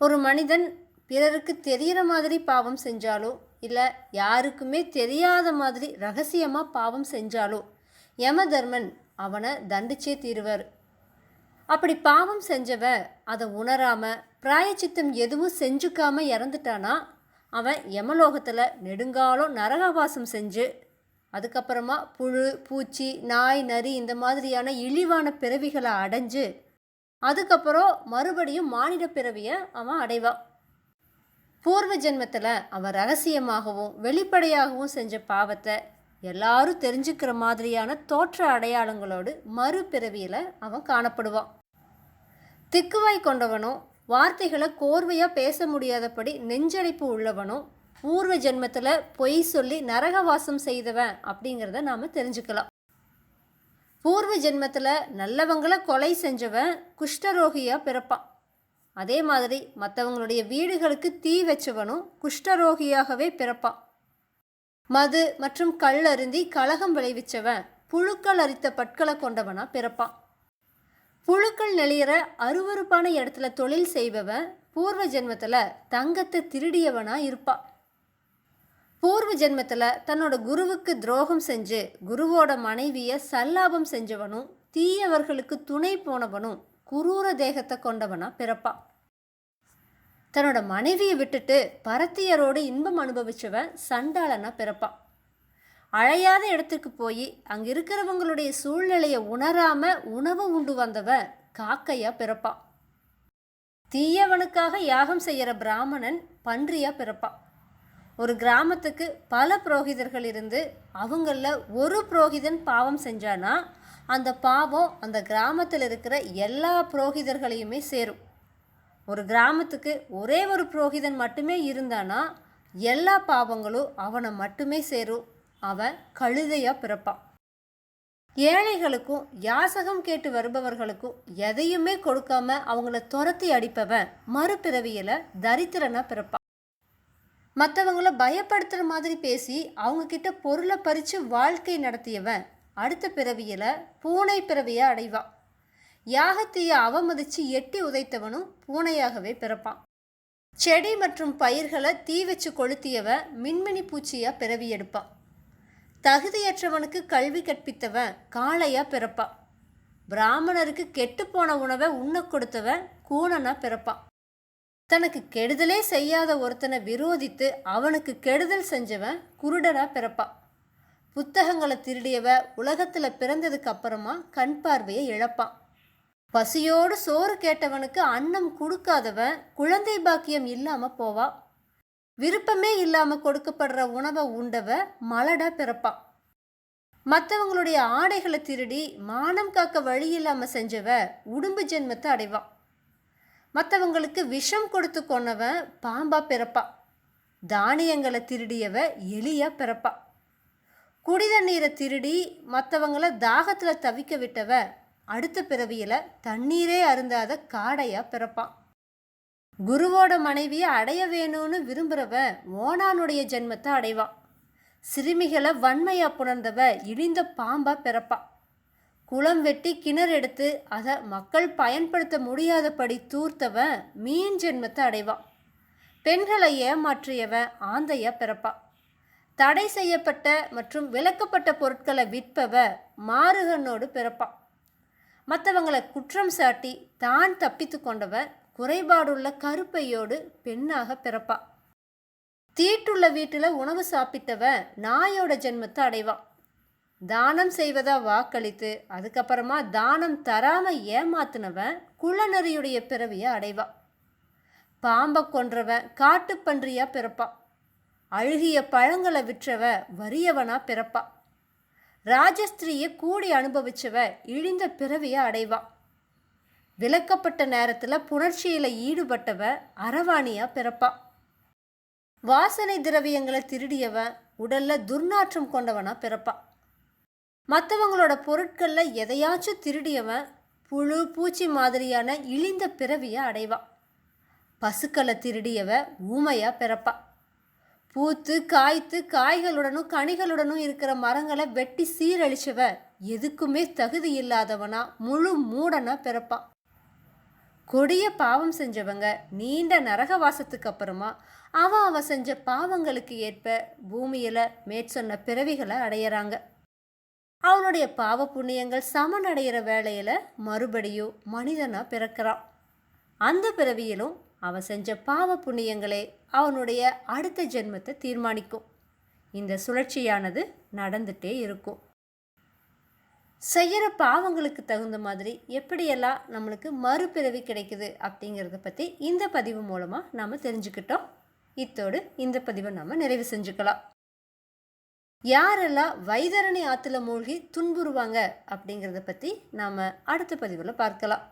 ஒரு மனிதன் பிறருக்கு தெரிகிற மாதிரி பாவம் செஞ்சாலோ இல்லை யாருக்குமே தெரியாத மாதிரி ரகசியமாக பாவம் செஞ்சாலோ யமதர்மன் அவனை தண்டிச்சே தீருவார். அப்படி பாவம் செஞ்சவன் அதை உணராம பிராயச்சித்தம் எதுவும் செஞ்சுக்காம இறந்துட்டானா? அவன் யமலோகத்தில் நெடுங்காலம் நரகவாசம் செஞ்சு அதுக்கப்புறமா புழு பூச்சி நாய் நரி இந்த மாதிரியான இழிவான பிறவிகளை அடைஞ்சு அதுக்கப்புறம் மறுபடியும் மானிட பிறவியை அவன் அடைவான் பூர்வ ஜென்மத்தில் அவன் ரகசியமாகவும் வெளிப்படையாகவும் செஞ்ச பாவத்தை எல்லாரும் தெரிஞ்சுக்கிற மாதிரியான தோற்ற அடையாளங்களோடு மறுபிறவியில் அவன் காணப்படுவான். திக்குவாய் கொண்டவனும் வார்த்தைகளை கோர்வையாக பேச முடியாதபடி நெஞ்சடைப்பு உள்ளவனும் பூர்வ ஜென்மத்தில் பொய் சொல்லி நரகவாசம் செய்தவன் அப்படிங்கிறத நாம் தெரிஞ்சுக்கலாம். பூர்வ ஜென்மத்தில் நல்லவங்களை கொலை செஞ்சவன் குஷ்டரோகியாக பிறப்பான். அதே மாதிரி மற்றவங்களுடைய வீடுகளுக்கு தீ வச்சவனும் குஷ்டரோகியாகவே பிறப்பான். மது மற்றும் கல் அருந்தி கலகம் விளைவிச்சவன் புழுக்கள் அரித்த பட்களை கொண்டவனாக பிறப்பான். புழுக்கள் நெளியிற அருவருப்பான இடத்துல தொழில் செய்பவன் பூர்வ ஜென்மத்தில் தங்கத்தை திருடியவனாக இருப்பான். பூர்வ ஜென்மத்தில் தன்னோட குருவுக்கு துரோகம் செஞ்சு குருவோட மனைவியை சல்லாபம் செஞ்சவனும் தீயவர்களுக்கு துணை போனவனும் குரூர தேகத்தை கொண்டவனா பிறப்பான் தன்னோட மனைவியை விட்டுட்டு பரத்தியரோடு இன்பம் அனுபவிச்சவன் சண்டாளனா பிறப்பான் அழையாத இடத்துக்கு போய் அங்கே இருக்கிறவங்களுடைய சூழ்நிலையை உணராம உணவு உண்டு வந்தவன் காக்கையா பிறப்பான் தீயவனுக்காக யாகம் செய்கிற பிராமணன் பன்றியா பிறப்பான் ஒரு கிராமத்துக்கு பல புரோகிதர்கள் இருந்து அவங்களில் ஒரு புரோகிதன் பாவம் செஞ்சானா அந்த பாவம் அந்த கிராமத்தில் இருக்கிற எல்லா புரோகிதர்களையுமே சேரும். ஒரு கிராமத்துக்கு ஒரே ஒரு புரோகிதன் மட்டுமே இருந்தானா எல்லா பாவங்களும் அவனை மட்டுமே சேரும். அவன் கழுதையாக பிறப்பான். ஏழைகளுக்கும் யாசகம் கேட்டு வருபவர்களுக்கும் எதையுமே கொடுக்காம அவங்கள துரத்தி அடிப்பவன் மறுபிறவியில் தரித்திரனாக பிறப்பான். மற்றவங்கள பயப்படுத்துகிற மாதிரி பேசி அவங்கக்கிட்ட பொருளை பறித்து வாழ்க்கை நடத்தியவன் அடுத்த பிறவியில் பூனை பிறவியை அடைவான் யாகத்தையை அவமதித்து எட்டி உதைத்தவனும் பூனையாகவே பிறப்பான். செடி மற்றும் பயிர்களை தீ வச்சு கொளுத்தியவன் மின்மினி பூச்சியாக பிறவி எடுப்பான். தகுதியற்றவனுக்கு கல்வி கற்பித்தவன் காளையாக பிறப்பான். பிராமணருக்கு கெட்டுப்போன உணவை உண்ண கொடுத்தவன் கூணனாக பிறப்பான். தனக்கு கெடுதலே செய்யாத ஒருத்தனை விரோதித்து அவனுக்கு கெடுதல் செஞ்சவன் குருடராக பிறப்பான் புத்தகங்களை திருடியவ உலகத்தில் பிறந்ததுக்கு அப்புறமா கண் பார்வையை இழப்பான் பசியோடு சோறு கேட்டவனுக்கு அன்னம் கொடுக்காதவன் குழந்தை பாக்கியம் இல்லாமல் போவா. விருப்பமே இல்லாமல் கொடுக்கப்படுற உணவை உண்டவ மலடா பிறப்பான் மற்றவங்களுடைய ஆடைகளை திருடி மானம் காக்க வழி இல்லாமல் செஞ்சவ உடும்பு ஜென்மத்தை அடைவான் மற்றவங்களுக்கு விஷம் கொடுத்து கொன்னவன் பாம்பா பிறப்பா. தானியங்களை திருடியவ எலியா பிறப்பா. குடி தண்ணீரை திருடி மற்றவங்கள தாகத்தில் தவிக்க விட்டவ அடுத்த பிறவியில் தண்ணீரே அருந்தாத காடையா பிறப்பான் குருவோட மனைவியை அடைய வேணும்னு விரும்புகிறவ ஓனானுடைய ஜென்மத்தை அடைவான் சிறுமிகளை வன்மையாக புணர்ந்தவ இழிந்த பாம்பா பிறப்பா. குளம் வெட்டி கிணறு எடுத்து அதை மக்கள் பயன்படுத்த முடியாதபடி தூர்த்தவன் மீன் ஜென்மத்தை அடைவான். பெண்களை ஏமாற்றியவன் ஆந்தைய பிறப்பான் தடை செய்யப்பட்ட மற்றும் விலக்கப்பட்ட பொருட்களை விற்பவ மாறுகனோடு பிறப்பான் மற்றவங்களை குற்றம் சாட்டி தான் தப்பித்து கொண்டவன் குறைபாடுள்ள கருப்பையோடு பெண்ணாக பிறப்பா. தீட்டுள்ள வீட்டில் உணவு சாப்பிட்டவன் நாயோட ஜென்மத்தை அடைவான். தானம் செய்வதா வாக்களித்து அதுக்கப்புறமா தானம் தராம ஏமாத்தினவன் குள்ளநரியுடைய பிறவியை அடைவான் பாம்பை கொன்றவன் காட்டுப்பன்றியாக பிறப்பான் அழுகிய பழங்களை விற்றவ வறியவனா பிறப்பான் ராஜஸ்திரியை கூடி அனுபவிச்சவ இழிந்த பிறவியை அடைவான் விலக்கப்பட்ட நேரத்தில் புணர்ச்சியில் ஈடுபட்டவ அரவாணியாக பிறப்பான் வாசனை திரவியங்களை திருடியவன் உடல்ல துர்நாற்றம் கொண்டவனா பிறப்பான் மற்றவங்களோட பொருட்களில் எதையாச்சும் திருடியவன் புழு பூச்சி மாதிரியான இழிந்த பிறவியை அடைவான் பசுக்களை திருடியவ ஊமையாக பிறப்பா. பூத்து காய்த்து காய்களுடனும் கனிகளுடனும் இருக்கிற மரங்களை வெட்டி சீரழிச்சவ எதுக்குமே தகுதி இல்லாதவனா முழு மூடனா பிறப்பான் கொடிய பாவம் செஞ்சவங்க நீண்ட நரகவாசத்துக்கு அப்புறமா அவன் அவன் செஞ்ச பாவங்களுக்கு ஏற்ப பூமியில் மேற்சொன்ன பிறவிகளை அடையிறாங்க. அவனுடைய பாவ புண்ணியங்கள் சமனடைகிற வேளையில் மறுபடியும் மனிதனாக பிறக்கிறான். அந்த பிறவியிலும் அவன் செஞ்ச பாவ புண்ணியங்களே அவனுடைய அடுத்த ஜென்மத்தை தீர்மானிக்கும். இந்த சுழற்சியானது நடந்துட்டே இருக்கும். செய்கிற பாவங்களுக்கு தகுந்த மாதிரி எப்படியெல்லாம் நம்மளுக்கு மறுபிறவி கிடைக்குது அப்படிங்கிறத பற்றி இந்த பதிவு மூலமாக நாம் தெரிஞ்சுக்கிட்டோம். இத்தோடு இந்த பதிவை நாம் நிறைவு செஞ்சுக்கலாம். யாரெல்லாம் வைதரணி ஆற்றுல மூழ்கி துன்புறுவாங்க அப்படிங்கிறத பற்றி நாம் அடுத்த பதிவில் பார்க்கலாம்.